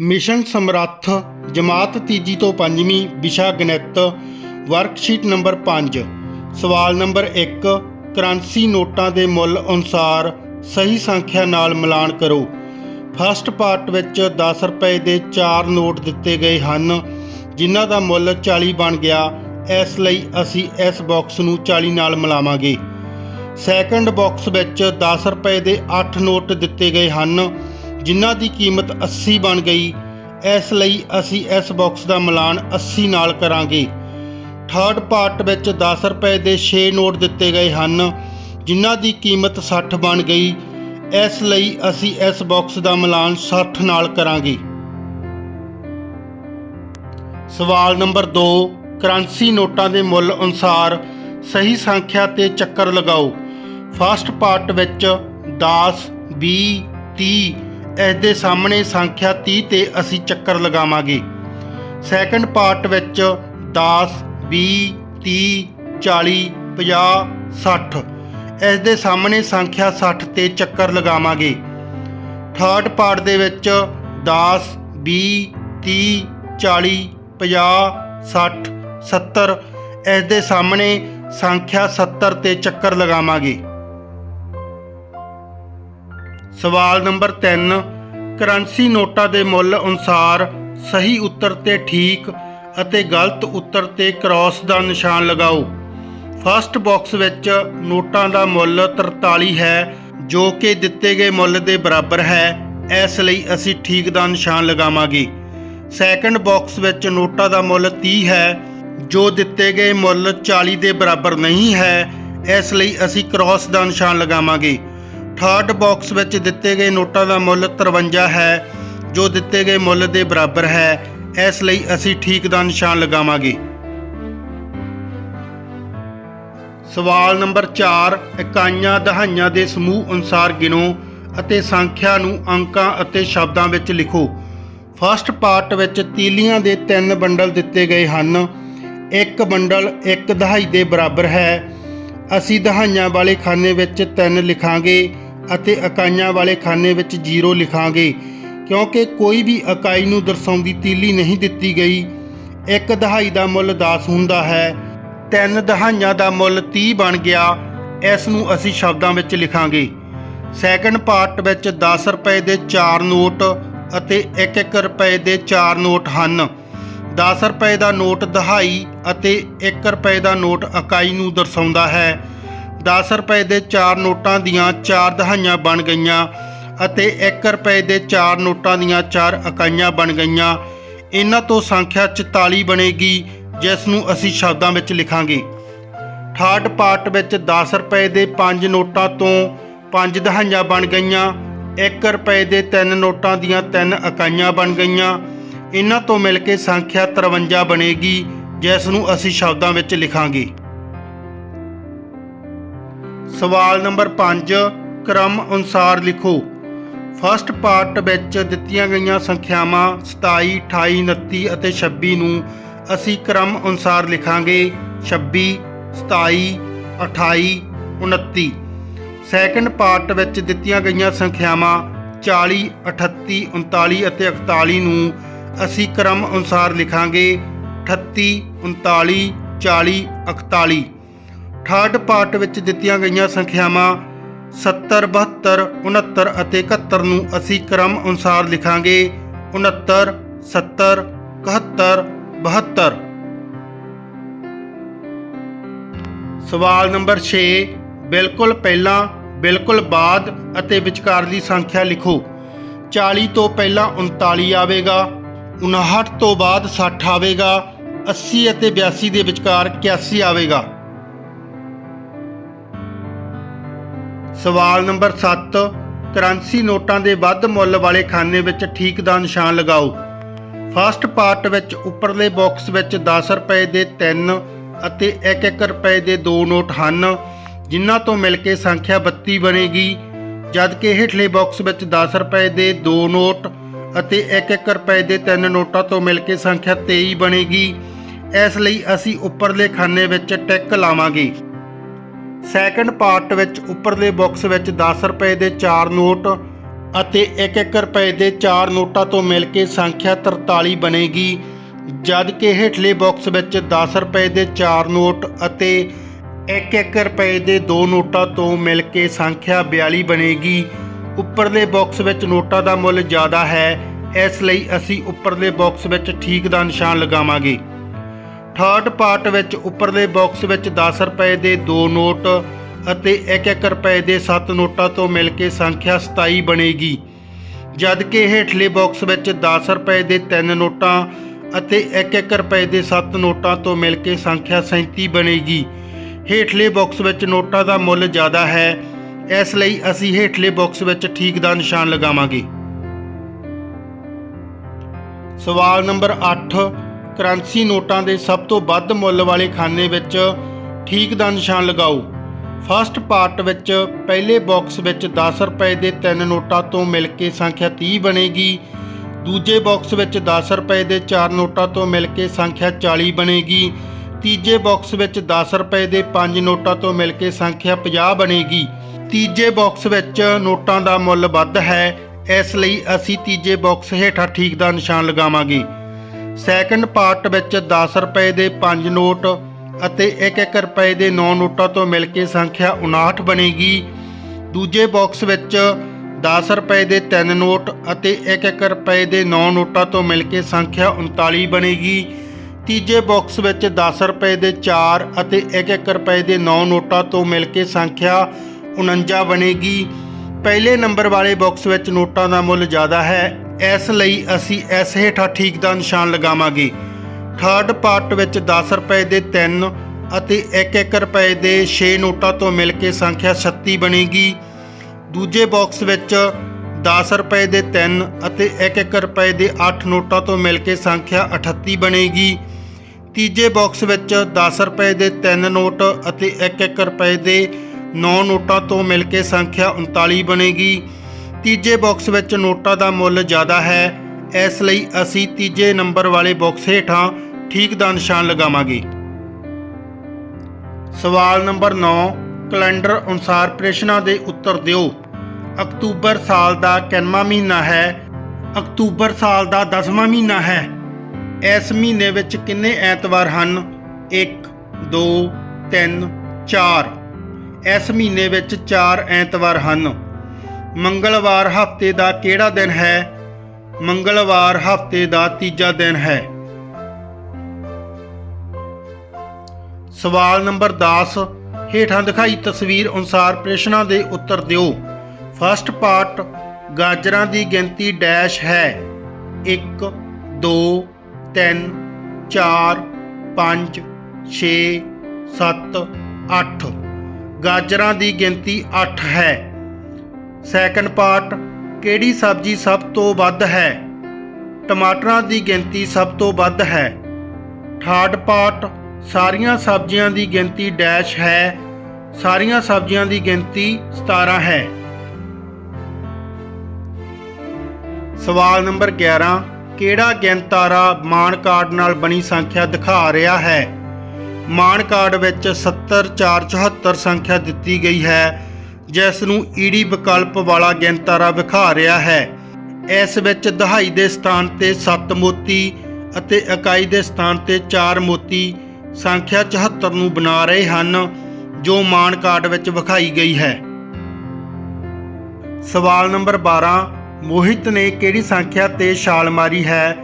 Mission ਸਮਰੱਥ ਜਮਾਤ ਤੀਜੀ ਤੋਂ ਪੰਜਵੀਂ ਵਿਸ਼ਾ ਗਣਿਤ ਵਰਕਸ਼ੀਟ ਨੰਬਰ 5 ਸਵਾਲ ਨੰਬਰ 1 ਕਰੰਸੀ ਨੋਟਾਂ ਦੇ ਮੁੱਲ ਅਨੁਸਾਰ ਸਹੀ ਸੰਖਿਆ ਨਾਲ ਮਿਲਾਨ ਕਰੋ। ਫਸਟ ਪਾਰਟ ਵਿੱਚ 10 ਰੁਪਏ ਦੇ 4 ਨੋਟ ਦਿੱਤੇ ਗਏ ਹਨ, ਜਿਨ੍ਹਾਂ ਦਾ ਮੁੱਲ 40 ਬਣ ਗਿਆ। ਇਸ ਲਈ ਅਸੀਂ ਇਸ ਬਾਕਸ ਨੂੰ 40 ਨਾਲ ਮਿਲਾਵਾਂਗੇ। ਸੈਕੰਡ ਬਾਕਸ ਵਿੱਚ 10 ਰੁਪਏ ਦੇ 8 ਨੋਟ ਦਿੱਤੇ ਗਏ ਹਨ ਜਿਨ੍ਹਾਂ ਦੀ ਕੀਮਤ 80 ਬਣ ਗਈ, ਇਸ ਲਈ ਅਸੀਂ ਇਸ ਬਾਕਸ ਦਾ ਮਿਲਾਨ 80 ਨਾਲ ਕਰਾਂਗੇ। ਥਰਡ ਪਾਰਟ ਵਿੱਚ 10 ਰੁਪਏ ਦੇ 6 ਨੋਟ ਦਿੱਤੇ ਗਏ ਹਨ, ਜਿਨ੍ਹਾਂ ਦੀ ਕੀਮਤ 60 ਬਣ ਗਈ। ਇਸ ਲਈ ਅਸੀਂ ਇਸ ਬਾਕਸ ਦਾ ਮਿਲਾਨ 60 ਨਾਲ ਕਰਾਂਗੇ। ਸਵਾਲ ਨੰਬਰ 2 ਕਰੰਸੀ ਨੋਟਾਂ ਦੇ ਮੁੱਲ ਅਨੁਸਾਰ ਸਹੀ ਸੰਖਿਆ ਤੇ ਚੱਕਰ ਲਗਾਓ। ਫਸਟ ਪਾਰਟ ਵਿੱਚ 10 20 30 ਇਸ ਦੇ ਸਾਹਮਣੇ ਸੰਖਿਆ 30 ਤੇ ਅਸੀਂ ਚੱਕਰ ਲਗਾਵਾਂਗੇ। ਸੈਕੰਡ ਪਾਰਟ ਵਿੱਚ 10 20 30 40 50 60 ਇਸ ਦੇ ਸਾਹਮਣੇ ਸੰਖਿਆ 60 ਤੇ ਚੱਕਰ ਲਗਾਵਾਂਗੇ। ਥਰਡ ਪਾਰਟ ਦੇ ਵਿੱਚ 10 20 30 40 50 60 70 ਇਸ ਦੇ ਸਾਹਮਣੇ ਸੰਖਿਆ 70 ਤੇ ਚੱਕਰ ਲਗਾਵਾਂਗੇ। ਸਵਾਲ ਨੰਬਰ 3 ਕਰੰਸੀ ਨੋਟਾਂ ਦੇ ਮੁੱਲ ਅਨੁਸਾਰ ਸਹੀ ਉੱਤਰ ਤੇ ਠੀਕ ਅਤੇ ਗਲਤ ਉੱਤਰ ਤੇ ਕ੍ਰਾਸ ਦਾ ਨਿਸ਼ਾਨ ਲਗਾਓ। ਫਸਟ ਬਾਕਸ ਵਿੱਚ ਨੋਟਾਂ ਦਾ ਮੁੱਲ 43 ਹੈ, ਜੋ ਕਿ ਦਿੱਤੇ ਗਏ ਮੁੱਲ ਦੇ ਬਰਾਬਰ ਹੈ। ਇਸ ਲਈ ਅਸੀਂ ਠੀਕ ਦਾ ਨਿਸ਼ਾਨ ਲਗਾਵਾਂਗੇ। ਸੈਕੰਡ ਬਾਕਸ ਵਿੱਚ ਨੋਟਾਂ ਦਾ ਮੁੱਲ 30 ਹੈ, ਜੋ ਦਿੱਤੇ ਗਏ ਮੁੱਲ 40 ਦੇ ਬਰਾਬਰ ਨਹੀਂ ਹੈ। ਇਸ ਲਈ ਅਸੀਂ ਕ੍ਰਾਸ ਦਾ ਨਿਸ਼ਾਨ ਲਗਾਵਾਂਗੇ। ਥਰਡ ਬਾਕਸ ਵਿੱਚ ਦਿੱਤੇ ਗਏ ਨੋਟਾਂ ਦਾ ਮੁੱਲ 53 ਹੈ, ਜੋ ਦਿੱਤੇ ਗਏ ਮੁੱਲ ਦੇ ਬਰਾਬਰ ਹੈ। ਇਸ ਲਈ ਅਸੀਂ ਠੀਕ ਦਾ ਨਿਸ਼ਾਨ ਲਗਾਵਾਂਗੇ। ਸਵਾਲ ਨੰਬਰ 4 ਇਕਾਈਆਂ ਦਹਾਈਆਂ ਦੇ ਸਮੂਹ ਅਨੁਸਾਰ ਗਿਣੋ ਅਤੇ ਸੰਖਿਆ ਨੂੰ ਅੰਕਾਂ ਅਤੇ ਸ਼ਬਦਾਂ ਵਿੱਚ ਲਿਖੋ। ਫਸਟ ਪਾਰਟ ਵਿੱਚ ਤੀਲੀਆਂ ਦੇ ਤਿੰਨ ਬੰਡਲ ਦਿੱਤੇ ਗਏ ਹਨ। ਇੱਕ ਬੰਡਲ ਇੱਕ ਦਹਾਈ ਦੇ ਬਰਾਬਰ ਹੈ। ਅਸੀਂ ਦਹਾਈਆਂ ਵਾਲੇ ਖਾਨੇ ਵਿੱਚ ਤਿੰਨ ਲਿਖਾਂਗੇ। ਅਤੇ ਇਕਾਈਆਂ ਵਾਲੇ ਖਾਨੇ ਵਿੱਚ ਜੀਰੋ ਲਿਖਾਂਗੇ, ਕਿਉਂਕਿ ਕੋਈ ਵੀ ਇਕਾਈ ਨੂੰ ਦਰਸਾਉਂਦੀ ਤੀਲੀ ਨਹੀਂ ਦਿੱਤੀ ਗਈ। ਇੱਕ ਦਹਾਈ ਦਾ ਮੁੱਲ 10 ਹੁੰਦਾ ਹੈ। ਤਿੰਨ ਦਹਾਈਆਂ ਦਾ ਮੁੱਲ 30 ਬਣ ਗਿਆ, ਇਸ ਨੂੰ ਅਸੀਂ ਸ਼ਬਦਾਂ ਵਿੱਚ ਲਿਖਾਂਗੇ। ਸੈਕੰਡ ਪਾਰਟ ਵਿੱਚ 10 ਰੁਪਏ ਦੇ 4 ਨੋਟ ਅਤੇ 1-1 ਰੁਪਏ ਦੇ 4 ਨੋਟ ਹਨ। 10 ਰੁਪਏ ਦਾ ਨੋਟ ਦਹਾਈ ਅਤੇ 1 ਰੁਪਏ ਦਾ ਨੋਟ ਇਕਾਈ ਨੂੰ ਦਰਸਾਉਂਦਾ ਹੈ। 10 ਰੁਪਏ ਦੇ 4 ਨੋਟਾਂ ਦੀਆਂ 4 ਦਹਾਈਆਂ ਬਣ ਗਈਆਂ ਅਤੇ 1 ਰੁਪਏ ਦੇ 4 ਨੋਟਾਂ ਦੀਆਂ 4 ਇਕਾਈਆਂ ਬਣ ਗਈਆਂ। ਇਹਨਾਂ ਤੋਂ ਸੰਖਿਆ 44 ਬਣੇਗੀ, ਜਿਸ ਨੂੰ ਅਸੀਂ ਸ਼ਬਦਾਂ ਵਿੱਚ ਲਿਖਾਂਗੇ। ਥਰਡ ਪਾਰਟ ਵਿੱਚ 10 ਰੁਪਏ ਦੇ 5 ਨੋਟਾਂ ਤੋਂ 5 ਦਹਾਈਆਂ ਬਣ ਗਈਆਂ 1 ਰੁਪਏ ਦੇ 3 ਨੋਟਾਂ ਦੀਆਂ 3 ਇਕਾਈਆਂ ਬਣ ਗਈਆਂ। ਇਹਨਾਂ ਤੋਂ ਮਿਲ ਕੇ ਸੰਖਿਆ 53 ਬਣੇਗੀ, ਜਿਸ ਨੂੰ ਅਸੀਂ ਸ਼ਬਦਾਂ ਵਿੱਚ ਲਿਖਾਂਗੇ। ਸਵਾਲ ਨੰਬਰ 5 ਕ੍ਰਮ ਅਨੁਸਾਰ ਲਿਖੋ। ਫਸਟ ਪਾਰਟ ਵਿੱਚ ਦਿੱਤੀਆਂ ਗਈਆਂ ਸੰਖਿਆਵਾਂ 27 28 29 ਅਤੇ 26 ਨੂੰ ਅਸੀਂ ਕ੍ਰਮ ਅਨੁਸਾਰ ਲਿਖਾਂਗੇ। 26 27 28 29 ਸੈਕੰਡ ਪਾਰਟ ਵਿੱਚ ਦਿੱਤੀਆਂ ਗਈਆਂ ਸੰਖਿਆਵਾਂ 40 38 39 ਅਤੇ 41 ਨੂੰ ਅਸੀਂ ਕ੍ਰਮ ਅਨੁਸਾਰ ਲਿਖਾਂਗੇ। 38 39 40 41 ਥਰਡ ਪਾਰਟ ਵਿੱਚ ਦਿੱਤੀਆਂ ਗਈਆਂ ਸੰਖਿਆਵਾਂ 70 72 69 ਅਤੇ 71 ਨੂੰ ਅਸੀਂ ਕ੍ਰਮ ਅਨੁਸਾਰ ਲਿਖਾਂਗੇ। 69 70 71 72 ਸਵਾਲ ਨੰਬਰ 6 ਬਿਲਕੁਲ ਪਹਿਲਾਂ, ਬਿਲਕੁਲ ਬਾਅਦ ਅਤੇ ਵਿਚਕਾਰਲੀ ਸੰਖਿਆ ਲਿਖੋ। 40 ਤੋਂ ਪਹਿਲਾਂ 39 ਆਵੇਗਾ 59 ਤੋਂ ਬਾਅਦ 60 ਆਵੇਗਾ 80 ਅਤੇ 82 ਦੇ ਵਿਚਕਾਰ 81 ਆਵੇਗਾ। ਸਵਾਲ ਨੰਬਰ 7 ਕਰੰਸੀ ਨੋਟਾਂ ਦੇ ਵੱਧ ਮੁੱਲ ਵਾਲੇ ਖਾਨੇ ਵਿੱਚ ਠੀਕ ਦਾ ਨਿਸ਼ਾਨ ਲਗਾਓ। ਫਸਟ ਪਾਰਟ ਵਿੱਚ ਉੱਪਰਲੇ ਬਾਕਸ ਵਿੱਚ 10 ਰੁਪਏ ਦੇ 3 ਅਤੇ 1-1 ਰੁਪਏ ਦੇ 2 ਨੋਟ ਹਨ, ਜਿਨ੍ਹਾਂ ਤੋਂ ਮਿਲ ਕੇ ਸੰਖਿਆ 32 ਬਣੇਗੀ, ਜਦਕਿ ਹੇਠਲੇ ਬਾਕਸ ਵਿੱਚ 10 ਰੁਪਏ ਦੇ 2 ਨੋਟ ਅਤੇ 1-1 ਰੁਪਏ ਦੇ 3 ਨੋਟਾਂ ਤੋਂ ਮਿਲ ਕੇ ਸੰਖਿਆ 23 ਬਣੇਗੀ। ਇਸ ਲਈ ਅਸੀਂ ਉੱਪਰਲੇ ਖਾਨੇ ਵਿੱਚ ਟਿਕ ਲਾਵਾਂਗੇ। ਸੈਕੰਡ ਪਾਰਟ ਵਿੱਚ ਉੱਪਰਲੇ ਬਾਕਸ ਵਿੱਚ 10 ਰੁਪਏ ਦੇ 4 ਨੋਟ ਅਤੇ 1-1 ਰੁਪਏ ਦੇ 4 ਨੋਟਾਂ ਤੋਂ ਮਿਲ ਕੇ ਸੰਖਿਆ 43 ਬਣੇਗੀ ਜਦ ਕਿ ਹੇਠਲੇ ਬਾਕਸ ਵਿੱਚ 10 ਰੁਪਏ ਦੇ 4 ਨੋਟ ਅਤੇ 1-1 ਰੁਪਏ ਦੇ 2 ਨੋਟਾਂ ਤੋਂ ਮਿਲ ਕੇ ਸੰਖਿਆ 42 ਬਣੇਗੀ। ਉੱਪਰਲੇ ਬਾਕਸ ਵਿੱਚ ਨੋਟਾਂ ਦਾ ਮੁੱਲ ਜ਼ਿਆਦਾ ਹੈ, ਇਸ ਲਈ ਅਸੀਂ ਉੱਪਰਲੇ ਬਾਕਸ ਵਿੱਚ ਠੀਕ ਦਾ ਨਿਸ਼ਾਨ ਲਗਾਵਾਂਗੇ। ਥਰਡ ਪਾਰਟ ਵਿੱਚ ਉੱਪਰਲੇ ਬਾਕਸ ਵਿੱਚ 10 ਰੁਪਏ ਦੇ ਦੋ ਨੋਟ ਅਤੇ 1-1 ਰੁਪਏ ਦੇ 7 ਨੋਟਾਂ ਤੋਂ ਮਿਲ ਕੇ ਸੰਖਿਆ 27 ਬਣੇਗੀ। ਜਦਕਿ ਹੇਠਲੇ ਬਾਕਸ ਵਿੱਚ 10 ਰੁਪਏ ਦੇ 3 ਨੋਟਾਂ ਅਤੇ 1-1 ਰੁਪਏ ਦੇ 7 ਨੋਟਾਂ ਤੋਂ ਮਿਲ ਕੇ ਸੰਖਿਆ 37 ਬਣੇਗੀ। ਹੇਠਲੇ ਬਾਕਸ ਵਿੱਚ ਨੋਟਾਂ ਦਾ ਮੁੱਲ ਜ਼ਿਆਦਾ ਹੈ। ਇਸ ਲਈ ਅਸੀਂ ਹੇਠਲੇ ਬਾਕਸ ਵਿੱਚ ਠੀਕ ਦਾ ਨਿਸ਼ਾਨ ਲਗਾਵਾਂਗੇ। ਸਵਾਲ ਨੰਬਰ 8 ਕਰੰਸੀ ਨੋਟਾਂ ਦੇ ਸਭ ਤੋਂ ਵੱਧ ਮੁੱਲ ਵਾਲੇ ਖਾਨੇ ਵਿੱਚ ਠੀਕ ਦਾ ਨਿਸ਼ਾਨ ਲਗਾਓ। ਫਸਟ ਪਾਰਟ ਵਿੱਚ ਪਹਿਲੇ ਬਾਕਸ ਵਿੱਚ 10 ਰੁਪਏ ਦੇ ਤਿੰਨ ਨੋਟਾਂ ਤੋਂ ਮਿਲ ਕੇ ਸੰਖਿਆ 30 ਬਣੇਗੀ। ਦੂਜੇ ਬਾਕਸ ਵਿੱਚ 10 ਰੁਪਏ ਦੇ ਚਾਰ ਨੋਟਾਂ ਤੋਂ ਮਿਲ ਕੇ ਸੰਖਿਆ 40 ਬਣੇਗੀ। ਤੀਜੇ ਬਾਕਸ ਵਿੱਚ 10 ਰੁਪਏ ਦੇ ਪੰਜ ਨੋਟਾਂ ਤੋਂ ਮਿਲ ਕੇ ਸੰਖਿਆ 50 ਬਣੇਗੀ। ਤੀਜੇ ਬਾਕਸ ਵਿੱਚ ਨੋਟਾਂ ਦਾ ਮੁੱਲ ਵੱਧ ਹੈ। ਇਸ ਲਈ ਅਸੀਂ ਤੀਜੇ ਬਾਕਸ ਹੇਠਾਂ ਠੀਕ ਦਾ ਨਿਸ਼ਾਨ ਲਗਾਵਾਂਗੇ। ਸੈਕੰਡ ਪਾਰਟ ਵਿੱਚ 10 ਰੁਪਏ ਦੇ 5 ਨੋਟ ਅਤੇ 1-1 ਰੁਪਏ ਦੇ 9 ਨੋਟਾਂ ਤੋਂ ਮਿਲ ਕੇ ਸੰਖਿਆ 59 ਬਣੇਗੀ। ਦੂਜੇ ਬਾਕਸ ਵਿੱਚ 10 ਰੁਪਏ ਦੇ 3 ਨੋਟ ਅਤੇ 1-1 ਰੁਪਏ ਦੇ 9 ਨੋਟਾਂ ਤੋਂ ਮਿਲ ਕੇ ਸੰਖਿਆ 39 ਬਣੇਗੀ। ਤੀਜੇ ਬਾਕਸ ਵਿੱਚ 10 ਰੁਪਏ ਦੇ 4 ਅਤੇ 1-1 ਰੁਪਏ ਦੇ 9 ਨੋਟਾਂ ਤੋਂ ਮਿਲ ਕੇ ਸੰਖਿਆ 49 ਬਣੇਗੀ। ਪਹਿਲੇ ਨੰਬਰ ਵਾਲੇ ਬਾਕਸ ਵਿੱਚ ਨੋਟਾਂ ਦਾ ਮੁੱਲ ਜ਼ਿਆਦਾ ਹੈ। ਇਸ ਲਈ ਅਸੀਂ ਇਸ ਹੇਠਾਂ ਠੀਕ ਦਾ ਨਿਸ਼ਾਨ ਲਗਾਵਾਂਗੇ। ਥਰਡ ਪਾਰਟ ਵਿੱਚ 10 ਰੁਪਏ ਦੇ 3 ਅਤੇ 1-1 ਰੁਪਏ ਦੇ 6 ਨੋਟਾਂ ਤੋਂ ਮਿਲ ਕੇ ਸੰਖਿਆ 36 ਬਣੇਗੀ। ਦੂਜੇ ਬਾਕਸ ਵਿੱਚ 10 ਰੁਪਏ ਦੇ 3 ਅਤੇ 1-1 ਰੁਪਏ ਦੇ 8 ਨੋਟਾਂ ਤੋਂ ਮਿਲ ਕੇ ਸੰਖਿਆ 38 ਬਣੇਗੀ। ਤੀਜੇ ਬਾਕਸ ਵਿੱਚ 10 ਰੁਪਏ ਦੇ 3 ਨੋਟ ਅਤੇ 1-1 ਰੁਪਏ ਦੇ 9 ਨੋਟਾਂ ਤੋਂ ਮਿਲ ਕੇ ਸੰਖਿਆ 39 ਬਣੇਗੀ। ਤੀਜੇ ਬਾਕਸ ਵਿੱਚ ਨੋਟਾਂ ਦਾ ਮੁੱਲ ਜ਼ਿਆਦਾ ਹੈ, ਇਸ ਲਈ ਅਸੀਂ ਤੀਜੇ ਨੰਬਰ ਵਾਲੇ ਬਾਕਸ ਹੇਠਾਂ ਠੀਕ ਦਾ ਨਿਸ਼ਾਨ ਲਗਾਵਾਂਗੇ। ਸਵਾਲ ਨੰਬਰ 9 ਕੈਲੰਡਰ ਅਨੁਸਾਰ ਪ੍ਰਸ਼ਨਾਂ ਦੇ ਉੱਤਰ ਦਿਓ। ਅਕਤੂਬਰ ਸਾਲ ਦਾ ਕਿੰਨਵਾਂ ਮਹੀਨਾ ਹੈ? ਅਕਤੂਬਰ ਸਾਲ ਦਾ 10ਵਾਂ ਮਹੀਨਾ ਹੈ। ਇਸ ਮਹੀਨੇ ਵਿੱਚ ਕਿੰਨੇ ਐਤਵਾਰ ਹਨ? 1 2 3 4 ਇਸ ਮਹੀਨੇ ਵਿੱਚ 4 ਐਤਵਾਰ ਹਨ। ਮੰਗਲਵਾਰ ਹਫ਼ਤੇ ਦਾ ਕਿਹੜਾ ਦਿਨ ਹੈ? ਮੰਗਲਵਾਰ ਹਫ਼ਤੇ ਦਾ ਤੀਜਾ ਦਿਨ ਹੈ। ਸਵਾਲ ਨੰਬਰ 10 ਹੇਠਾਂ ਦਿਖਾਈ ਤਸਵੀਰ ਅਨੁਸਾਰ ਪ੍ਰਸ਼ਨਾਂ ਦੇ ਉੱਤਰ ਦਿਓ। ਫਸਟ ਪਾਰਟ ਗਾਜਰਾਂ ਦੀ ਗਿਣਤੀ ਡੈਸ਼ ਹੈ। 1 2 3 4 5 6 7 8 ਗਾਜਰਾਂ ਦੀ ਗਿਣਤੀ 8 ਹੈ। ਸੈਕੰਡ ਪਾਰਟ, ਕਿਹੜੀ ਸਬਜ਼ੀ ਸਭ ਤੋਂ ਵੱਧ ਹੈ? ਟਮਾਟਰਾਂ ਦੀ ਗਿਣਤੀ ਸਭ ਤੋਂ ਵੱਧ ਹੈ। ਥਰਡ ਪਾਰਟ, ਸਾਰੀਆਂ ਸਬਜ਼ੀਆਂ ਦੀ ਗਿਣਤੀ ਡੈਸ਼ ਹੈ। ਸਾਰੀਆਂ ਸਬਜ਼ੀਆਂ ਦੀ ਗਿਣਤੀ 17 ਹੈ। ਸਵਾਲ ਨੰਬਰ 11 ਕਿਹੜਾ ਗਿਣਤਾਰਾ ਮਾਨ ਕਾਰਡ ਨਾਲ ਬਣੀ ਸੰਖਿਆ ਦਿਖਾ ਰਿਹਾ ਹੈ? ਮਾਨ ਕਾਰਡ ਵਿੱਚ 70474 ਸੰਖਿਆ ਦਿੱਤੀ ਗਈ ਹੈ। ਜਿਸ ਨੂੰ ਈਡੀ ਵਿਕਲਪ ਵਾਲਾ ਗਿਣਤਾਰਾ ਵਿਖਾ ਰਿਹਾ ਹੈ। ਇਸ ਵਿੱਚ ਦਹਾਈ ਦੇ ਸਥਾਨ ਤੇ 7 ਮੋਤੀ ਅਤੇ ਇਕਾਈ ਦੇ ਸਥਾਨ ਤੇ 4 ਮੋਤੀ ਸੰਖਿਆ 74 ਨੂੰ ਬਣਾ ਰਹੇ ਹਨ, ਜੋ ਮਾਨ ਕਾਰਡ ਵਿੱਚ ਵਿਖਾਈ ਗਈ ਹੈ। ਸਵਾਲ ਨੰਬਰ 12 ਮੋਹਿਤ ਨੇ ਕਿਹੜੀ ਸੰਖਿਆ ਤੇ ਛਾਲ ਮਾਰੀ ਹੈ?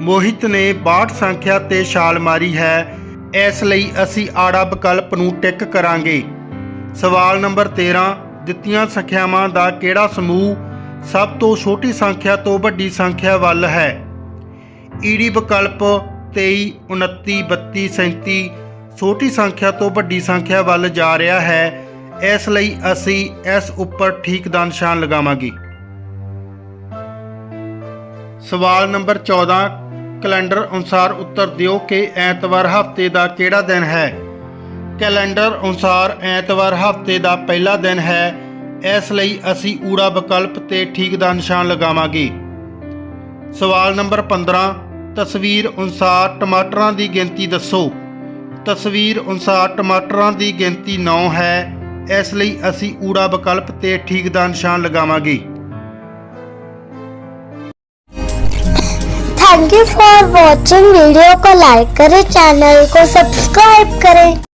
ਮੋਹਿਤ ਨੇ 62 ਸੰਖਿਆ ਤੇ ਛਾਲ ਮਾਰੀ ਹੈ। ਇਸ ਲਈ ਅਸੀਂ ਆੜਾ ਵਿਕਲਪ ਨੂੰ ਟਿਕ ਕਰਾਂਗੇ। ਸਵਾਲ ਨੰਬਰ 13 ਦਿੱਤੀਆਂ ਸੰਖਿਆਵਾਂ ਦਾ ਕਿਹੜਾ ਸਮੂਹ ਸਭ ਤੋਂ ਛੋਟੀ ਸੰਖਿਆ ਤੋਂ ਵੱਡੀ ਸੰਖਿਆ ਵੱਲ ਹੈ? ਈਡੀ ਵਿਕਲਪ 23 29 32 37 ਛੋਟੀ ਸੰਖਿਆ ਤੋਂ ਵੱਡੀ ਸੰਖਿਆ ਵੱਲ ਜਾ ਰਿਹਾ ਹੈ। ਇਸ ਲਈ ਅਸੀਂ ਇਸ ਉੱਪਰ ਠੀਕ ਦਾ ਨਿਸ਼ਾਨ ਲਗਾਵਾਂਗੇ। ਸਵਾਲ ਨੰਬਰ 14 ਕੈਲੰਡਰ ਅਨੁਸਾਰ ਉੱਤਰ ਦਿਓ ਕਿ ਐਤਵਾਰ ਹਫ਼ਤੇ ਦਾ ਕਿਹੜਾ ਦਿਨ ਹੈ? ਕੈਲੰਡਰ ਅਨੁਸਾਰ ਐਤਵਾਰ ਹਫ਼ਤੇ ਦਾ ਪਹਿਲਾ ਦਿਨ ਹੈ। ਇਸ ਲਈ ਅਸੀਂ ਊੜਾ ਵਿਕਲਪ ਤੇ ਠੀਕ ਦਾ ਨਿਸ਼ਾਨ ਲਗਾਵਾਂਗੇ। ਸਵਾਲ ਨੰਬਰ 15 ਤਸਵੀਰ ਅਨੁਸਾਰ ਟਮਾਟਰਾਂ ਦੀ ਗਿਣਤੀ ਦੱਸੋ। ਤਸਵੀਰ ਅਨੁਸਾਰ ਟਮਾਟਰਾਂ ਦੀ ਗਿਣਤੀ 9 ਹੈ। ਇਸ ਲਈ ਅਸੀਂ ਊੜਾ ਵਿਕਲਪ ਤੇ ਠੀਕ ਦਾ ਨਿਸ਼ਾਨ ਲਗਾਵਾਂਗੇ। Thank you for watching video को लाइक करें चैनल को सब्सक्राइब करें